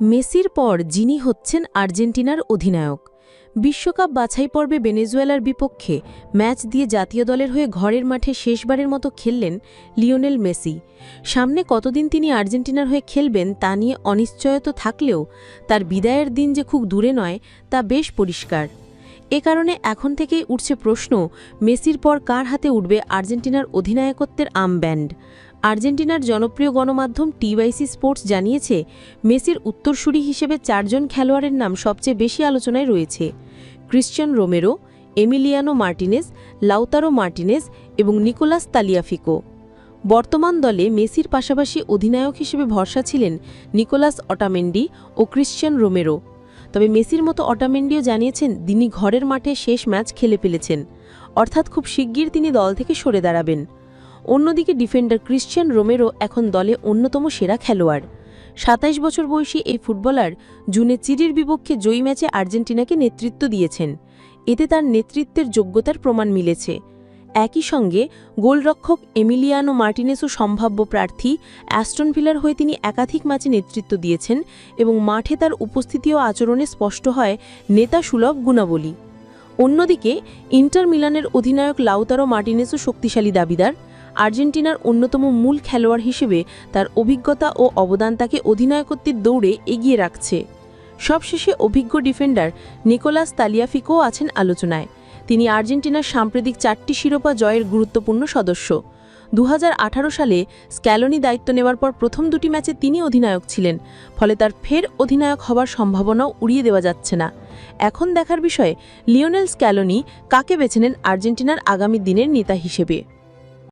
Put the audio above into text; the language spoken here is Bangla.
মেসির পর যিনি হচ্ছেন আর্জেন্টিনার অধিনায়ক। বিশ্বকাপ বাছাই পর্বে ভেনেজুয়েলার বিপক্ষে ম্যাচ দিয়ে জাতীয় দলের হয়ে ঘরের মাঠে শেষবারের মতো খেললেন লিওনেল মেসি। সামনে কতদিন তিনি আর্জেন্টিনার হয়ে খেলবেন তা নিয়ে অনিশ্চয়তা থাকলেও তার বিদায়ের দিন যে খুব দূরে নয়, তা বেশ পরিষ্কার। এ কারণে এখন থেকেই উঠছে প্রশ্ন, মেসির পর কার হাতে উঠবে আর্জেন্টিনার অধিনায়কত্বের আমব্যান্ড? আর্জেন্টিনার জনপ্রিয় গণমাধ্যম টিওয়াইসি স্পোর্টস জানিয়েছে, মেসির উত্তরসূরি হিসেবে চারজন খেলোয়াড়ের নাম সবচেয়ে বেশি আলোচনায় রয়েছে। Cristian Romero, Emiliano Martinez, Lautaro Martinez এবং নিকোলাস তালিয়াফিকো। বর্তমান দলে মেসির পাশাপাশি অধিনায়ক হিসেবে ভরসা ছিলেন নিকোলাস অটামেন্ডি ও ক্রিশ্চিয়ান রোমেরো। তবে মেসির মতো অটামেন্ডিও জানিয়েছেন, তিনি ঘরের মাঠে শেষ ম্যাচ খেলে ফেলেছেন। অর্থাৎ খুব শিগগির তিনি দল থেকে সরে দাঁড়াবেন। অন্যদিকে ডিফেন্ডার ক্রিশ্চিয়ান রোমেরো এখন দলে অন্যতম সেরা খেলোয়াড়। সাতাইশ বছর বয়সী এই ফুটবলার জুনে চিরির বিপক্ষে জয়ী ম্যাচে আর্জেন্টিনাকে নেতৃত্ব দিয়েছেন। এতে তার নেতৃত্বের যোগ্যতার প্রমাণ মিলেছে। একই সঙ্গে গোলরক্ষক এমিলিয়ানো মার্টিনেসও সম্ভাব্য প্রার্থী অ্যাস্টন ভিলার হয়ে তিনি একাধিক ম্যাচে নেতৃত্ব দিয়েছেন এবং মাঠে তার উপস্থিতি ও আচরণে স্পষ্ট হয় নেতা সুলভ গুণাবলী। অন্যদিকে ইন্টার মিলানের অধিনায়ক লাউতারো মার্টিনেসও শক্তিশালী দাবিদার। আর্জেন্টিনার অন্যতম মূল খেলোয়াড় হিসেবে তার অভিজ্ঞতা ও অবদান তাকে অধিনায়কত্বের দৌড়ে এগিয়ে রাখছে। সবশেষে অভিজ্ঞ ডিফেন্ডার নিকোলাস তালিয়াফিকোও আছেন আলোচনায়। তিনি আর্জেন্টিনার সাম্প্রতিক চারটি শিরোপা জয়ের গুরুত্বপূর্ণ সদস্য। দু হাজার আঠারো সালে স্ক্যালোনি দায়িত্ব নেওয়ার পর প্রথম দুটি ম্যাচে তিনি অধিনায়ক ছিলেন, ফলে তার ফের অধিনায়ক হবার সম্ভাবনাও উড়িয়ে দেওয়া যাচ্ছে না। এখন দেখার বিষয়ে, লিওনেল স্ক্যালোনি কাকে বেছে নেন আর্জেন্টিনার আগামী দিনের নেতা হিসেবে?